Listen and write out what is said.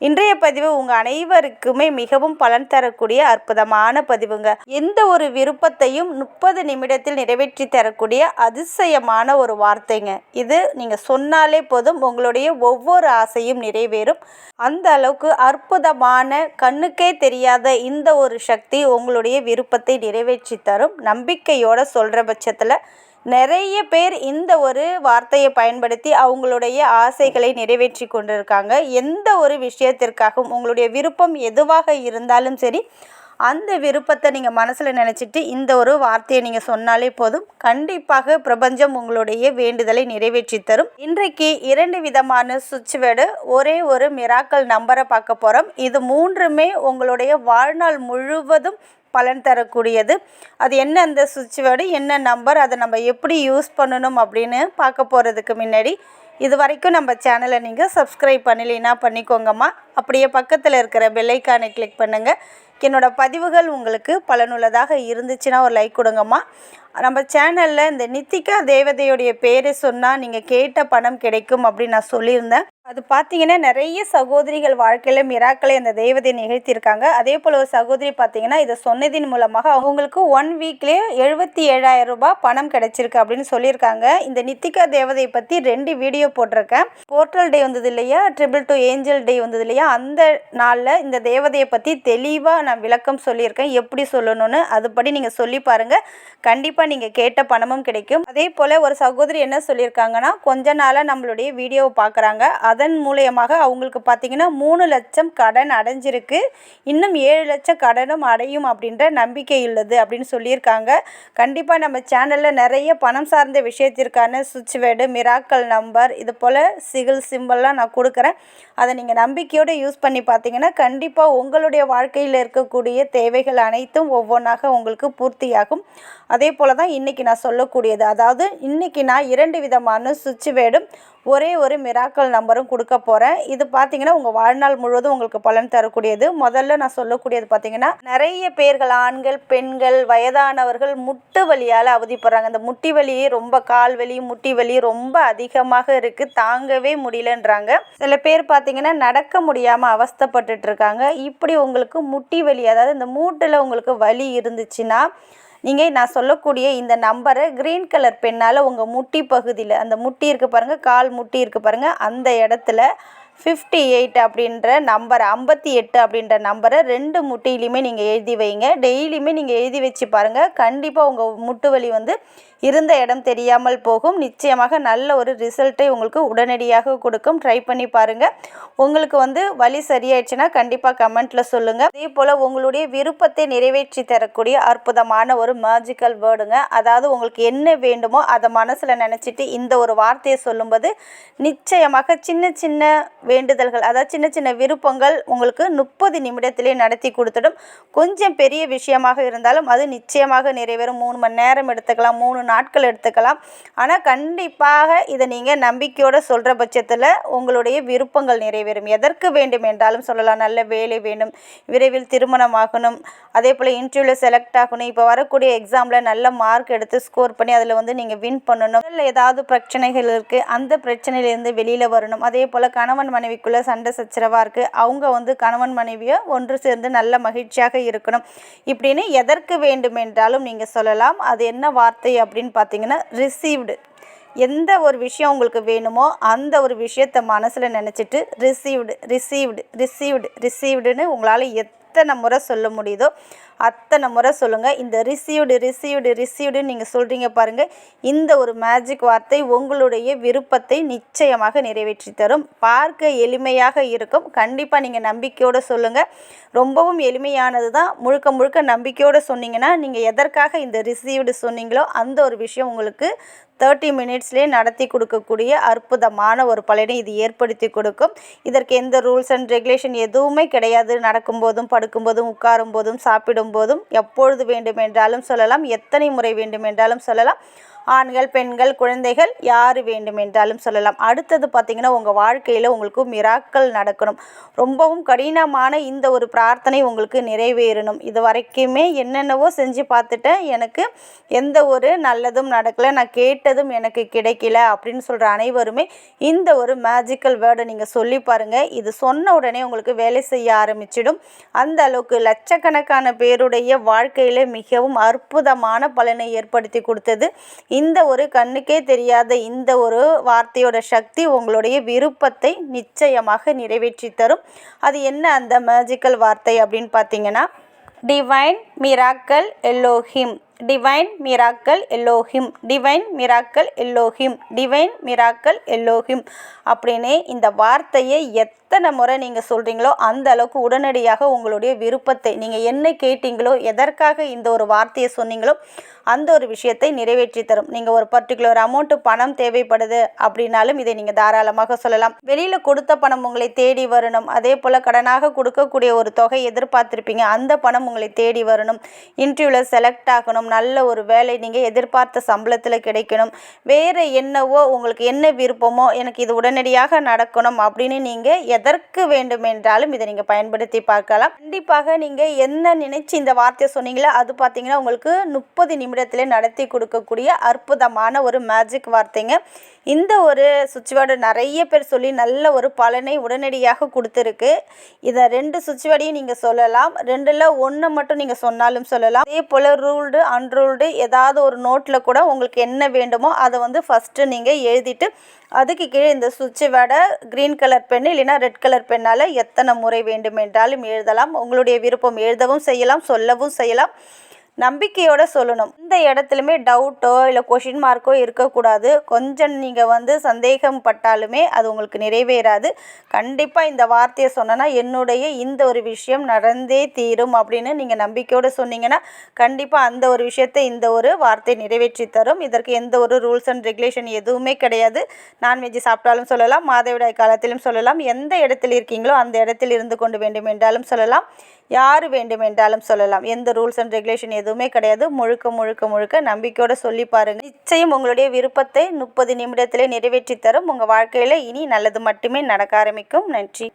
இன்றைய பதிவு உங்கள் அனைவருக்குமே மிகவும் பலன் தரக்கூடிய அற்புதமான பதிவுங்க. எந்த ஒரு விருப்பத்தையும் முப்பது நிமிடத்தில் நிறைவேற்றி தரக்கூடிய அதிசயமான ஒரு வார்த்தைங்க. இது நீங்கள் சொன்னாலே போதும் உங்களுடைய ஒவ்வொரு ஆசையும் நிறைவேறும். அந்த அளவுக்கு அற்புதமான கண்ணுக்கே தெரியாத இந்த ஒரு சக்தி உங்களுடைய விருப்பத்தை நிறைவேற்றி தரும். நம்பிக்கையோட சொல்கிற பட்சத்தில் நிறைய பேர் இந்த ஒரு வார்த்தையை பயன்படுத்தி அவங்களுடைய ஆசைகளை நிறைவேற்றி கொண்டிருக்காங்க. எந்த ஒரு விஷயத்திற்காகவும் உங்களுடைய விருப்பம் எதுவாக இருந்தாலும் சரி அந்த விருப்பத்தை நீங்கள் மனசில் நினச்சிட்டு இந்த ஒரு வார்த்தையை நீங்கள் சொன்னாலே போதும். கண்டிப்பாக பிரபஞ்சம் உங்களுடைய வேண்டுதலை நிறைவேற்றி தரும். இன்றைக்கு இரண்டு விதமான சுவிட்ச் வேர்டு ஒரே ஒரு மிராக்கல் நம்பரை பார்க்க போகிறோம் இது மூன்றுமே உங்களுடைய வாழ்நாள் முழுவதும் பலன் தரக்கூடியது. அது என்ன அந்த சுவிட்ச் வேர்டு என்ன நம்பர் அதை நம்ம எப்படி யூஸ் பண்ணணும் அப்படின்னு பார்க்க போகிறதுக்கு முன்னாடி இது வரைக்கும் நம்ம சேனலை நீங்கள் சப்ஸ்கிரைப் பண்ணலைன்னா பண்ணிக்கோங்கம்மா. அப்படியே பக்கத்தில் இருக்கிற பெல்லைக்கானை கிளிக் பண்ணுங்கள் என்னோடய பதிவுகள் உங்களுக்கு பலனுள்ளதாக இருந்துச்சுன்னா ஒரு லைக் கொடுங்கம்மா. நம்ம சேனலில் இந்த நித்திகா தேவதையுடைய பேரை சொன்னால் நீங்கள் கேட்ட பணம் கிடைக்கும் அப்படின்னு நான் சொல்லியிருந்தேன். அது பார்த்தீங்கன்னா நிறைய சகோதரிகள் வாழ்க்கையில் மிராக்களை அந்த தெய்வத்தை நிகழ்த்தியிருக்காங்க. அதே போல் ஒரு சகோதரி பார்த்தீங்கன்னா இதை சொன்னதின் மூலமாக அவங்களுக்கு ஒன் வீக்லேயே எழுபத்தி ஏழாயிரம் ரூபாய் பணம் கிடைச்சிருக்கு அப்படின்னு சொல்லியிருக்காங்க. இந்த நித்திகா தேவதையை பற்றி ரெண்டு வீடியோ போட்டிருக்கேன். போர்ட்டல் டே வந்தது இல்லையா? ட்ரிபிள் டூ ஏஞ்சல் டே வந்தது இல்லையா? அந்த நாளில் இந்த தேவதையை பற்றி தெளிவாக நான் விளக்கம் சொல்லியிருக்கேன். எப்படி சொல்லணும்னு அதுபடி நீங்கள் சொல்லி பாருங்கள் கண்டிப்பாக நீங்கள் கேட்ட பணமும் கிடைக்கும். அதே போல் ஒரு சகோதரி என்ன சொல்லியிருக்காங்கன்னா கொஞ்ச நாளாக நம்மளுடைய வீடியோவை பார்க்குறாங்க. அதன் மூலியமாக அவங்களுக்கு பார்த்தீங்கன்னா மூணு லட்சம் கடன் அடைஞ்சிருக்கு. இன்னும் ஏழு லட்சம் கடனும் அடையும் அப்படின்ற நம்பிக்கை உள்ளது அப்படின்னு சொல்லியிருக்காங்க. கண்டிப்பாக நம்ம சேனலில் நிறைய பணம் சார்ந்த விஷயத்திற்கான சுவிட்ச் வேர்டு மிராக்கல் நம்பர் இது போல் சிகில் சிம்பிள்லாம் நான் கொடுக்குறேன். அதை நீங்கள் நம்பிக்கையோடு யூஸ் பண்ணி பார்த்தீங்கன்னா கண்டிப்பாக உங்களுடைய வாழ்க்கையில் இருக்கக்கூடிய தேவைகள் அனைத்தும் ஒவ்வொன்றாக உங்களுக்கு பூர்த்தியாகும். அதே போல் தான் இன்றைக்கி நான் சொல்லக்கூடியது. அதாவது இன்றைக்கி நான் இரண்டு விதமான சுவிட்ச் வேர்டும் ஒரே ஒரு மிராக்கல் நம்பரும் கொடுக்க போகிறேன் இது பார்த்தீங்கன்னா உங்கள் வாழ்நாள் முழுவதும் உங்களுக்கு பலன் தரக்கூடியது. முதல்ல நான் சொல்லக்கூடியது பார்த்தீங்கன்னா நிறைய பேர்கள் ஆண்கள் பெண்கள் வயதானவர்கள் முட்டு வலியால் அவதிப்படுறாங்க. இந்த முட்டி வலி ரொம்ப கால் வலி முட்டி வலி ரொம்ப அதிகமாக இருக்குது தாங்கவே முடியலன்றாங்க. சில பேர் பார்த்தீங்கன்னா நடக்க முடியாமல் அவஸ்தைப்பட்டுட்டு இருக்காங்க. இப்படி உங்களுக்கு முட்டி வலி அதாவது இந்த மூட்டில் உங்களுக்கு வலி இருந்துச்சுன்னா நீங்கள் நான் சொல்லக்கூடிய இந்த நம்பரை க்ரீன் கலர் பெண்ணால் உங்கள் முட்டி பகுதியில் அந்த முட்டி இருக்குது பாருங்கள் கால் முட்டி இருக்குது பாருங்கள் அந்த இடத்துல ஃபிஃப்டி எயிட் அப்படின்ற நம்பர் ஐம்பத்தி எட்டு அப்படின்ற நம்பரை ரெண்டு முட்டையிலையுமே நீங்கள் எழுதி வைங்க. டெய்லியுமே நீங்கள் எழுதி வச்சு பாருங்கள் கண்டிப்பாக உங்கள் முட்டு வலி வந்து இருந்த இடம் தெரியாமல் போகும். நிச்சயமாக நல்ல ஒரு ரிசல்ட்டை உங்களுக்கு உடனடியாக கொடுக்கும். ட்ரை பண்ணி பாருங்கள் உங்களுக்கு வந்து வலி சரியாயிடுச்சுன்னா கண்டிப்பாக கமெண்ட்டில் சொல்லுங்கள் அதே போல் உங்களுடைய விருப்பத்தை நிறைவேற்றி தரக்கூடிய அற்புதமான ஒரு மேஜிக்கல் வேர்டுங்க அதாவது உங்களுக்கு என்ன வேண்டுமோ அதை மனசில் நினச்சிட்டு இந்த ஒரு வார்த்தையை சொல்லும்போது நிச்சயமாக சின்ன சின்ன வேண்டுதல்கள் அதாவது சின்ன சின்ன விருப்பங்கள் உங்களுக்கு முப்பது நிமிடத்திலே நடத்தி கொடுத்துடும். கொஞ்சம் பெரிய விஷயமாக இருந்தாலும் அது நிச்சயமாக நிறைவேறும். மூணு மணி நேரம் எடுத்துக்கலாம் மூணு நாட்கள் எடுத்துக்கலாம். ஆனால் கண்டிப்பாக இதை நீங்கள் நம்பிக்கையோடு சொல்கிற பட்சத்தில் உங்களுடைய விருப்பங்கள் நிறைவேறும். எதற்கு வேண்டும் என்றாலும் சொல்லலாம். நல்ல வேலை வேண்டும் விரைவில் திருமணம் ஆகணும். அதே போல் இன்டர்வியூவில் செலக்ட் ஆகணும். இப்போ வரக்கூடிய எக்ஸாமில் நல்ல மார்க் எடுத்து ஸ்கோர் பண்ணி அதில் வந்து நீங்கள் வின் பண்ணணும். இல்லை ஏதாவது பிரச்சனைகள் இருக்குது அந்த பிரச்சனையிலேருந்து வெளியில் வரணும். அதே போல் கணவன் மனைவிக்குள்ளே சண்டை சச்சரவாக இருக்குது அவங்க வந்து கணவன் மனைவியை ஒன்று சேர்ந்து நல்ல மகிழ்ச்சியாக இருக்கணும். இப்படின்னு எதற்கு வேண்டுமென்றாலும் நீங்கள் சொல்லலாம். அது என்ன வார்த்தை அப்படின்னு பார்த்தீங்கன்னா ரிசீவ்டு எந்த ஒரு விஷயம் உங்களுக்கு வேணுமோ அந்த ஒரு விஷயத்தை மனசில் நினச்சிட்டு ரிசீவ்டு ரிசீவ்டு ரிசீவ்டு ரிசீவ்டுன்னு உங்களால் எத்தனை முறை சொல்ல முடியுதோ அத்தனை முறை சொல்லுங்கள் இந்த ரிசீவ்டு ரிசீவ்டு ரிசீவ்டுன்னு நீங்கள் சொல்கிறீங்க பாருங்கள் இந்த ஒரு மேஜிக் வார்த்தை உங்களுடைய விருப்பத்தை நிச்சயமாக நிறைவேற்றி தரும். பார்க்க எளிமையாக இருக்கும். கண்டிப்பாக நீங்கள் நம்பிக்கையோடு சொல்லுங்கள் ரொம்பவும் எளிமையானது தான். முழுக்க முழுக்க நம்பிக்கையோடு சொன்னீங்கன்னா நீங்கள் எதற்காக இந்த ரிசீவ்டு சொன்னீங்களோ அந்த ஒரு விஷயம் உங்களுக்கு தேர்ட்டி மினிட்ஸ்லேயே நடத்தி கொடுக்கக்கூடிய அற்புதமான ஒரு பலனை இது ஏற்படுத்தி கொடுக்கும். இதற்கு எந்த ரூல்ஸ் அண்ட் ரெகுலேஷன் எதுவுமே கிடையாது. நடக்கும்போதும் படுக்கும்போதும் உட்காரும் போதும் சாப்பிடும் போதும் எப்பொழுது வேண்டுமென்றாலும் சொல்லலாம் எத்தனை முறை வேண்டுமென்றாலும் சொல்லலாம். ஆண்கள் பெண்கள் குழந்தைகள் யார் வேண்டுமென்றாலும் சொல்லலாம். அடுத்தது பார்த்திங்கன்னா உங்கள் வாழ்க்கையில் உங்களுக்கு மிராக்கள் நடக்கணும். ரொம்பவும் கடினமான இந்த ஒரு பிரார்த்தனை உங்களுக்கு நிறைவேறணும். இது வரைக்குமே என்னென்னவோ செஞ்சு பார்த்துட்டேன். எனக்கு எந்த ஒரு நல்லதும் நடக்கலை. நான் கேட்டதும் எனக்கு கிடைக்கல அப்படின்னு சொல்கிற அனைவருமே இந்த ஒரு மேஜிக்கல் வேர்டை நீங்கள் சொல்லி பாருங்கள் இது சொன்ன உடனே உங்களுக்கு வேலை செய்ய ஆரம்பிச்சிடும். அந்த அளவுக்கு லட்சக்கணக்கான பேருடைய வாழ்க்கையில் மிகவும் அற்புதமான பலனை ஏற்படுத்தி கொடுத்தது. இந்த ஒரு கண்ணுக்கே தெரியாத இந்த ஒரு வார்த்தையோட சக்தி உங்களுடைய விருப்பத்தை நிச்சயமாக நிறைவேற்றி தரும். அது என்ன அந்த மேஜிக்கல் வார்த்தை அப்படின்னு பார்த்தீங்கன்னா divine miracle Elohim divine miracle Elohim divine miracle Elohim divine miracle Elohim அப்படின்னு இந்த வார்த்தையை எத் எத்தனை முறை நீங்கள் சொல்கிறீங்களோ அந்த அளவுக்கு உடனடியாக உங்களுடைய விருப்பத்தை நீங்கள் என்ன கேட்டீங்களோ எதற்காக இந்த ஒரு வார்த்தையை சொன்னீங்களோ அந்த ஒரு விஷயத்தை நிறைவேற்றி தரும். நீங்கள் ஒரு பர்டிகுலர் அமௌண்ட்டு பணம் தேவைப்படுது அப்படின்னாலும் இதை நீங்கள் தாராளமாக சொல்லலாம். வெளியில் கொடுத்த பணம் உங்களை தேடி வரணும். அதே போல் கடனாக கொடுக்கக்கூடிய ஒரு தொகை எதிர்பார்த்துருப்பீங்க. அந்த பணம் உங்களை தேடி வரணும். இன்டர்வியூவில் செலக்ட் ஆகணும். நல்ல ஒரு வேலை நீங்கள் எதிர்பார்த்த சம்பளத்தில் கிடைக்கணும். வேறு என்னவோ உங்களுக்கு என்ன விருப்பமோ எனக்கு இது உடனடியாக நடக்கணும் அப்படின்னு நீங்கள் எதற்கு வேண்டுமென்றாலும் இதை நீங்கள் பயன்படுத்தி பார்க்கலாம். கண்டிப்பாக நீங்கள் என்ன நினைச்சு இந்த வார்த்தையை சொன்னீங்களோ அது பார்த்தீங்கன்னா உங்களுக்கு முப்பது நிமிடத்தில் நடத்தி கொடுக்கக்கூடிய அற்புதமான ஒரு மேஜிக் வார்த்தைங்க. இந்த ஒரு சுவிட்ச்வேர்டு நிறைய பேர் சொல்லி நல்ல ஒரு பலனை உடனடியாக கொடுத்துருக்கு. இதை ரெண்டு சுவிட்ச்வேர்டையும் நீங்கள் சொல்லலாம். ரெண்டில் ஒன்று மட்டும் நீங்கள் சொன்னாலும் சொல்லலாம். அதே போல் ரூல்டு அன்ரூல்டு ஏதாவது ஒரு நோட்டில் கூட உங்களுக்கு என்ன வேண்டுமோ அதை வந்து ஃபஸ்ட்டு நீங்கள் எழுதிட்டு அதுக்கு கீழே இந்த சுவிட்சை விட க்ரீன் கலர் பென் இல்லைன்னா ரெட் கலர் பென்னால் எத்தனை முறை வேண்டுமென்றாலும் எழுதலாம். உங்களுடைய விருப்பம் எழுதவும் செய்யலாம் சொல்லவும் செய்யலாம். நம்பிக்கையோட சொல்லணும். இந்த இடத்துலையுமே டவுட்டோ இல்லை கொஷின் மார்க்கோ இருக்கக்கூடாது. கொஞ்சம் நீங்கள் வந்து சந்தேகம் பட்டாலுமே அது உங்களுக்கு நிறைவேறாது. கண்டிப்பாக இந்த வார்த்தையை சொன்னேன்னா என்னுடைய இந்த ஒரு விஷயம் நடந்தே தீரும் அப்படின்னு நீங்கள் நம்பிக்கையோடு சொன்னீங்கன்னா கண்டிப்பாக அந்த ஒரு விஷயத்தை இந்த ஒரு வார்த்தை நிறைவேற்றி தரும். இதற்கு எந்த ஒரு ரூல்ஸ் அண்ட் ரெகுலேஷன் எதுவுமே கிடையாது. நான்வெஜ் சாப்பிட்டாலும் சொல்லலாம் மாதவிடாய் காலத்திலும் சொல்லலாம். எந்த இடத்தில் இருக்கீங்களோ அந்த இடத்தில் இருந்து கொண்டு வேண்டும் என்றாலும் சொல்லலாம். யார் வேண்டுமென்றாலும் சொல்லலாம். எந்த ரூல்ஸ் அண்ட் ரெகுலேஷன் எதுவுமே கிடையாது. முழுக்க முழுக்க முழுக்க நம்பிக்கையோட சொல்லி பாருங்கள் நிச்சயம் உங்களுடைய விருப்பத்தை முப்பது நிமிடத்திலே நிறைவேற்றி தரும். உங்கள் வாழ்க்கையில் இனி நல்லது மட்டுமே நடக்க ஆரம்பிக்கும். நன்றி.